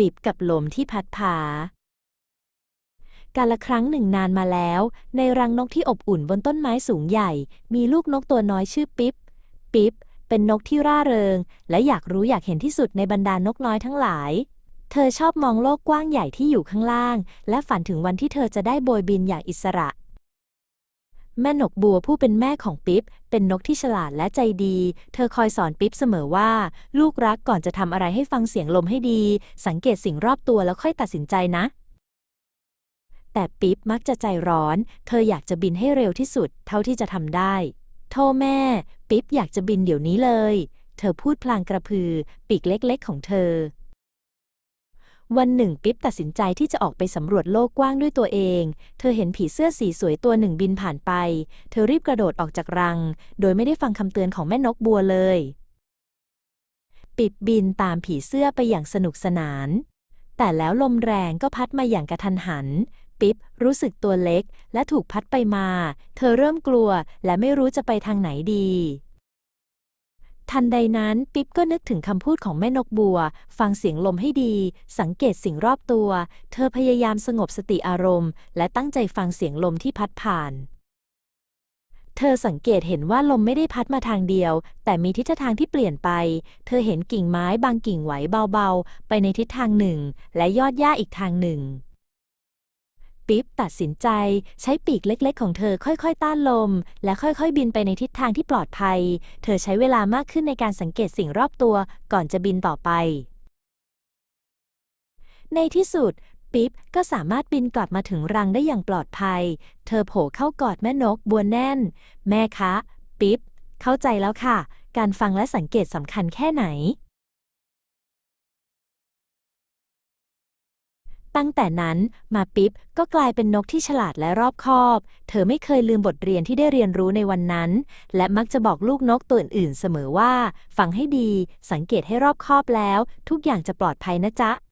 ปิบกับลมที่พัดพากาละครั้งหนึ่งนานมาแล้ว ในรังนกที่อบอุ่นบนต้นไม้สูงใหญ่ มีลูกนกตัวน้อยชื่อปิ๊บ ปิ๊บ เป็นนกที่ร่าเริง และอยากรู้อยากเห็นที่สุดในบรรดานกน้อยทั้งหลาย เธอชอบมองโลกกว้างใหญ่ที่อยู่ข้างล่าง และฝันถึงวันที่เธอจะได้โบยบินอย่างอิสระ แม่นกบัวผู้เป็นแม่ของปิ๊บ เป็นนกที่ฉลาดและใจดี เธอคอยสอนปิ๊บเสมอว่า ลูกรักก่อนจะทำอะไรให้ฟังเสียงลมให้ดี สังเกตสิ่งรอบตัวแล้วค่อยตัดสินใจนะ แต่ปิ๊บมักจะใจร้อน เธออยากจะบินให้เร็วที่สุด เท่าที่จะทำได้ โทแม่ ปิ๊บอยากจะบินเดี๋ยวนี้เลย เธอพูดพลางกระพือ ปีกเล็กๆของเธอ วันหนึ่งปิ๊บตัดสินใจที่จะออกไปสำรวจโลกกว้างด้วยตัวเอง เธอเห็นผีเสื้อสีสวยตัวหนึ่งบินผ่านไป เธอรีบกระโดดออกจากรัง โดยไม่ได้ฟังคำเตือนของแม่นกบัวเลย ปิบบินตามผีเสื้อไปอย่างสนุกสนาน แต่แล้วลมแรงก็พัดมาอย่างกระทันหัน ปิ๊บรู้สึกตัวเล็กและถูกพัดไปมา เธอเริ่มกลัวและไม่รู้จะไปทางไหนดี ทันใดนั้นปิ๊บก็นึกถึงคำพูดของแม่นกบัว ฟังเสียงลมให้ดี สังเกตสิ่งรอบตัว เธอพยายามสงบสติอารมณ์ และตั้งใจฟังเสียงลมที่พัดผ่าน เธอสังเกตเห็นว่าลมไม่ได้พัดมาทางเดียว แต่มีทิศทางที่เปลี่ยนไป เธอเห็นกิ่งไม้บางกิ่งไหวเบาๆ ไปในทิศทางหนึ่ง และยอดหญ้าอีกทางหนึ่ง ปิ๊บตัดสินใจ ใช้ปีกเล็ก ๆ ของเธอค่อย ๆ ต้านลม และค่อย ๆ บินไปในทิศทางที่ปลอดภัย เธอใช้เวลามากขึ้นในการสังเกตสิ่งรอบตัวก่อนจะบินต่อไป ในที่สุด ปิ๊บก็สามารถบินกลับมาถึงรังได้อย่างปลอดภัย เธอโผล่เข้ากอดแม่นกบัวแน่น แม่คะ ปิ๊บ เข้าใจแล้วค่ะ การฟังและสังเกตสำคัญแค่ไหน ตั้งแต่นั้นมาปิ๊บก็กลายเป็นนกที่ฉลาดและรอบคอบ เธอไม่เคยลืมบทเรียนที่ได้เรียนรู้ในวันนั้น และมักจะบอกลูกนกตัวอื่นๆเสมอว่า ฟังให้ดี สังเกตให้รอบคอบแล้ว ทุกอย่างจะปลอดภัยนะจ๊ะ